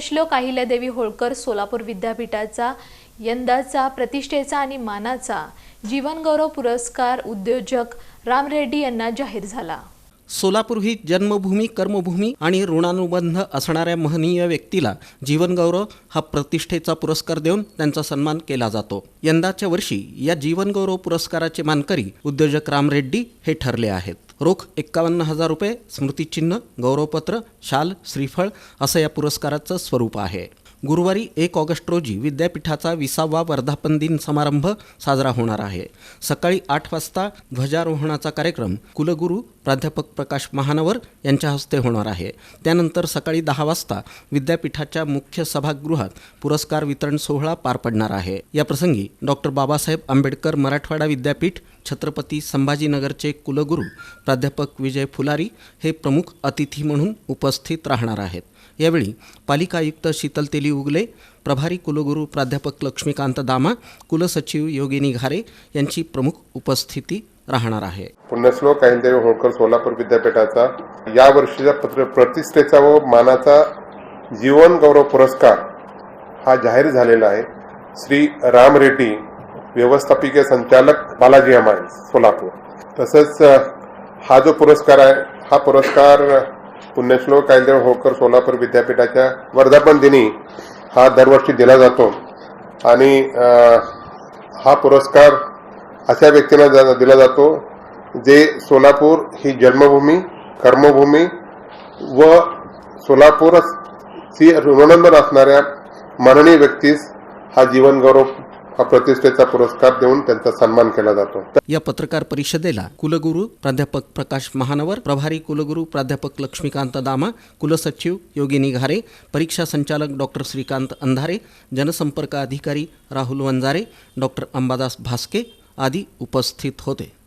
पुण्यश्लोक अहिल्यादेवी होळकर सोलापूर विद्यापीठाचा यंदाचा प्रतिष्ठेचा आणि मानाचा जीवनगौरव पुरस्कार उद्योजक राम रेड्डी यांना जाहीर झाला. सोलापूर ही जन्मभूमी कर्मभूमी आणि ऋणानुबंध असणाऱ्या महनीय व्यक्तीला जीवनगौरव हा प्रतिष्ठेचा पुरस्कार देऊन त्यांचा सन्मान केला जातो. यंदाच्या वर्षी या जीवनगौरव पुरस्काराचे मानकरी उद्योजक राम रेड्डी हे ठरले आहेत. रोख एक्कावन्न हजार रुपये स्मृतिचिन्ह गौरवपत्र शाल श्रीफळ असं या पुरस्काराचं स्वरूप आहे. गुरुवारी एक ऑगस्ट रोजी विद्यापीठाचा विसावा वर्धापन दिन समारंभ साजरा होणार आहे. सकाळी आठ वाजता ध्वजारोहणाचा कार्यक्रम कुलगुरू प्राध्यापक प्रकाश महानवर यांच्या हस्ते होणार आहे. त्यानंतर सकाळी दहा वाजता विद्यापीठाच्या मुख्य सभागृहात पुरस्कार वितरण सोहळा पार पडणार आहे. या प्रसंगी डॉक्टर बाबासाहेब आंबेडकर मराठवाडा विद्यापीठ छत्रपती संभाजीनगरचे कुलगुरू प्राध्यापक विजय फुलारी हे प्रमुख अतिथी म्हणून उपस्थित राहणार आहेत. यावेळी पालिका आयुक्त शीतल तेली उगले प्रभारी कुलगुरू प्राध्यापक लक्ष्मीकांत दामा कुलसचिव योगिनी घारे यांची प्रमुख उपस्थिती राहणार आहे. पुण्यश्लोक अहिंदेव होळकर सोलापूर विद्यापीठाचा या वर्षीचा पत्र प्रतिष्ठेचा व मानाचा जीवन गौरव पुरस्कार हा जाहीर झालेला आहे. श्री राम रेड्डी व्यवस्थापकीय संचालक बालाजी अमाय सोलापूर. तसंच हा जो पुरस्कार आहे हा पुरस्कार पुण्यश्लोक कायदेव होळकर सोलापूर विद्यापीठाच्या वर्धापन दिनी हा दरवर्षी दिला जातो. आणि हा पुरस्कार अशा व्यक्तींना दिला जातो जे सोलापूर ही जन्मभूमी कर्मभूमी व सोलापूर ऋणनंदन असणाऱ्या माननीय व्यक्तीस हा जीवनगौरव हा प्रतिष्ठेचा पुरस्कार देऊन त्यांचा सन्मान केला जातो. या पत्रकार परिषदेला कुलगुरू प्राध्यापक प्रकाश महानवर प्रभारी कुलगुरू प्राध्यापक लक्ष्मीकांत दामा कुलसचिव योगिनी घारे परीक्षा संचालक डॉक्टर श्रीकांत अंधारे जनसंपर्क अधिकारी राहुल वंजारे डॉक्टर अंबादास भास्के आदी उपस्थित होते.